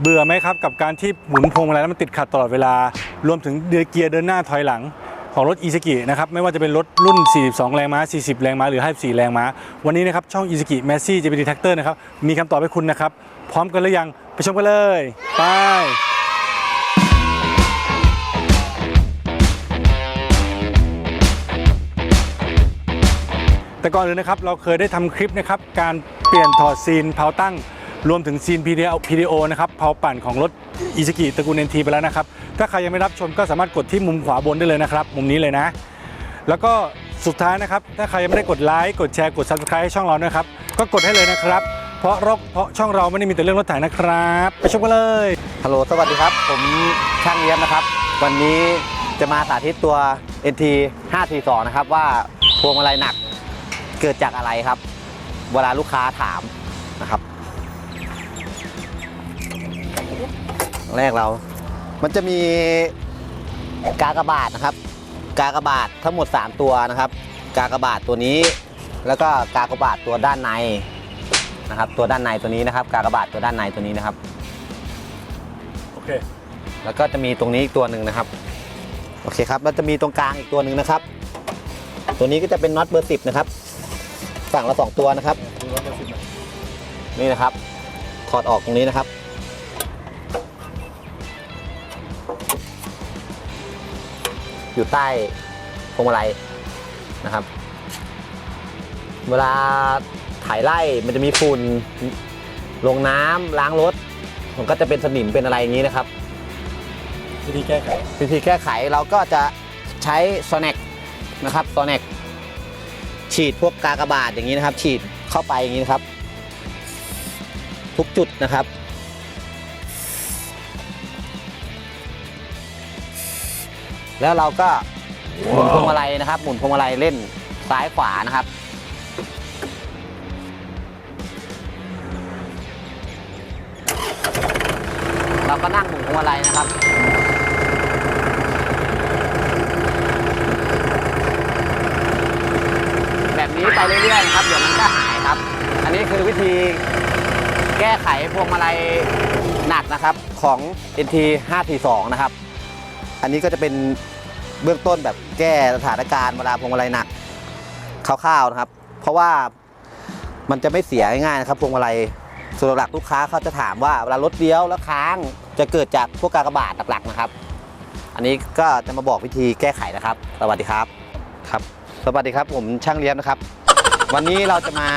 เบื่อไหมครับกับการที่หมุนพวงมาลัยแล้วมันติดขัดตลอดเวลา รวมถึงเดือเกียร์เดินหน้าถอยหลังของรถอีซกินะครับไม่ว่าจะเป็นรถรุ่น 42 แรงม้า 40 แรงม้า หรือ 54 แรงม้า วันนี้นะครับ ช่องอีซกิแมสซี่ JPT Tractor นะครับ มีคำตอบให้คุณนะครับ พร้อมกันหรือยัง ไปชมกันเลย ไปแต่ก่อนอื่นะครับ เราเคยได้ทำคลิปนะครับ การเปลี่ยนถอดซีนเพาตั้ง รวมถึงซีน PDO PDO นะครับเพาปั่นของรถอีซ k กิตระกูล NT ไปแล้วนะครับ ถ้าใครยังไม่รับชมก็สามารถกดที่มุมขวาบนได้เลยนะครับ มุมนี้เลยนะ แล้วก็สุดท้ายนะครับ ถ้าใครยังไม่ได้กดไลค์กดแชร์กด subscribe ให้ช่องเรานะครับ ก็กดให้เลยนะครับ เพราะรกเพราะช่องเราไม่ได้มีแต่เรื่องรถถังนะครับ ไปชมกันเลยฮัลโหลสวัสดีครับ ผมช่างเลี้ยมนะครับ วันนี้จะมาสาธิตตัว NT 542นะครับว่าพวงมาลัยหนักเกิดจากอะไรครับ เวลาลูกค้าถามนะครับ แรกเรา มันจะมีกากบาทนะครับ กากบาททั้งหมด 3 ตัวนะครับ กากบาทตัวนี้ แล้วก็กากบาทตัวด้านในนะครับ ตัวด้านในตัวนี้นะครับ กากบาทตัวด้านในตัวนี้นะครับ โอเค แล้วก็จะมีตรงนี้อีกตัวหนึ่งนะครับ โอเคครับ แล้วจะมีตรงกลางอีกตัวหนึ่งนะครับ ตัวนี้ก็จะเป็นน็อตเบอร์สิบนะครับ ฝั่งละสองตัวนะครับ นี่นะครับ ถอดออกตรงนี้นะครับ อยู่ใต้พวงมาลัยนะครับ เวลาถ่ายไล่มันจะมีฝุ่นลงน้ำล้างรถ มันก็จะเป็นสนิมเป็นอะไรอย่างนี้นะครับ วิธีแก้ไขวิธีแก้ไขเราก็จะใช้โซเนกนะครับโซเนกฉีดพวกกากบาทอย่างนี้นะครับ ฉีดเข้าไปอย่างนี้นะครับ ทุกจุดนะครับ แล้วเราก็หมุนพวงมาลัยนะครับ หมุนพวงมาลัยเล่นซ้ายขวานะครับ เราก็นั่งหมุนพวงมาลัยนะครับแบบนี้ไปเรื่อยๆนะครับเดี๋ยวมันก็หายครับ อันนี้คือวิธีแก้ไขพวงมาลัยหนักนะครับของ NT 542 นะครับ อันนี้ก็จะเป็นเบื้องต้นแบบแก้สถานการณ์เวลาพวงมาลัยหนักคร่าวๆนะครับ เพราะว่ามันจะไม่เสียง่ายๆนะครับพวงมาลัยส่วนหลักลูกค้าเขาจะถามว่าเวลารถเลี้ยวแล้วค้างจะเกิดจากพวกกากบาทหลักๆนะครับ อันนี้ก็จะมาบอกวิธีแก้ไขนะครับ สวัสดีครับครับ สวัสดีครับผมช่างเลี้ยมนะครับ วันนี้เราจะมา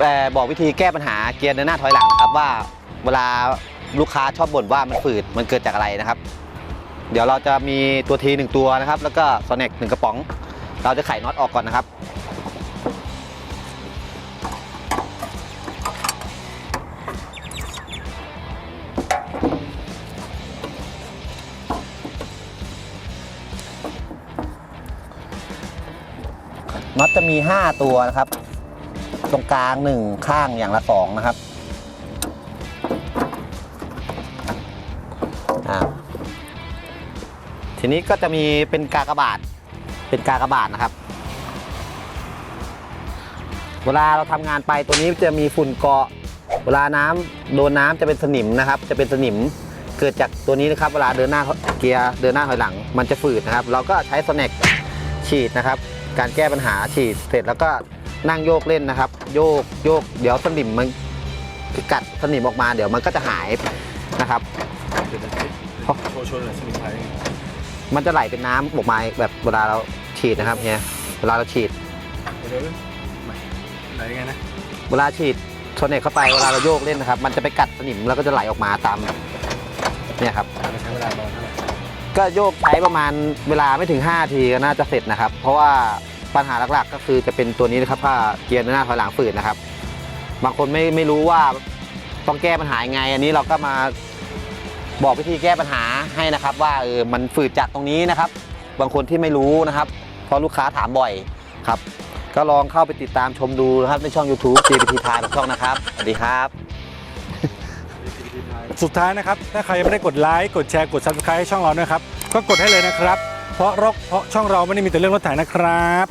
เอ่อบอกวิธีแก้ปัญหาเกียร์เดินหน้าถอยหลังนะครับว่าเวลาลูกค้าชอบบ่นว่ามันฝืดมันเกิดจากอะไรนะครับ เดี๋ยวเราจะมีตัวทีหนึ่งตัวนะครับ แล้วก็โซเน็กหนึ่งกระป๋อง เราจะไขน็อตออกก่อนนะครับ น็อตจะมี 5 ตัวนะครับ ตรงกลาง 1 ข้างอย่างละ 2 นะครับอ่า ทีนี้ก็จะมีเป็นกากบาท เป็นกากบาทนะครับ เวลาเราทำงานไปตัวนี้จะมีฝุ่นเกาะ เวลาน้ำโดนน้ำจะเป็นสนิมนะครับ จะเป็นสนิมเกิดจากตัวนี้นะครับ เวลาเดินหน้าเกียร์เดินหน้าถอยหลัง มันจะฝืดนะครับ เราก็ใช้โซเน็กฉีดนะครับ การแก้ปัญหาฉีดเสร็จแล้วก็นั่งโยกเล่นนะครับ โยกโยกเดี๋ยวสนิมมันกัดสนิมออกมาเดี๋ยวมันก็จะหายนะครับโชว์โชว์หน่อยสนิทไทย มันจะไหลเป็นน้ำออกมาแบบเวลาเราฉีดนะครับเนี่ยเวลาเราฉีด เดี๋ยวไหนยังไงนะเวลาฉีดโซเน็กเข้าไปเวลาเราโยกเล่นนะครับ มันจะไปกัดสนิมแล้วก็จะไหลออกมาตามเนี่ยครับ ใช้เวลาประมาณเท่าไหร่ก็โยกใช้ประมาณเวลาไม่ถึง 5 ทีก็น่าจะเสร็จนะครับ เพราะว่าปัญหาหลักๆ ก็คือจะเป็นตัวนี้นะครับผ้าเกียร์หน้าถอยหลังฝืดนะครับ บางคนไม่ไม่รู้ว่าต้องแก้ปัญหายังไง อันนี้เราก็มา บอกวิธีแก้ปัญหาให้นะครับ ว่าเออมันฝืดจากตรงนี้นะครับ บางคนที่ไม่รู้นะครับเพราะลูกค้าถามบ่อยครับ ก็ลองเข้าไปติดตามชมดูนะครับในช่อง YouTube GPT ทายของช่องนะครับสวัสดีครับ สุดท้ายนะครับ ถ้าใครยังไม่ได้กดไลค์กดแชร์กด subscribe ให้ช่องเรานะครับ ก็กดให้เลยนะครับ เพราะรกเพราะช่องเราไม่ได้มีแต่เรื่องรถถังนะครับ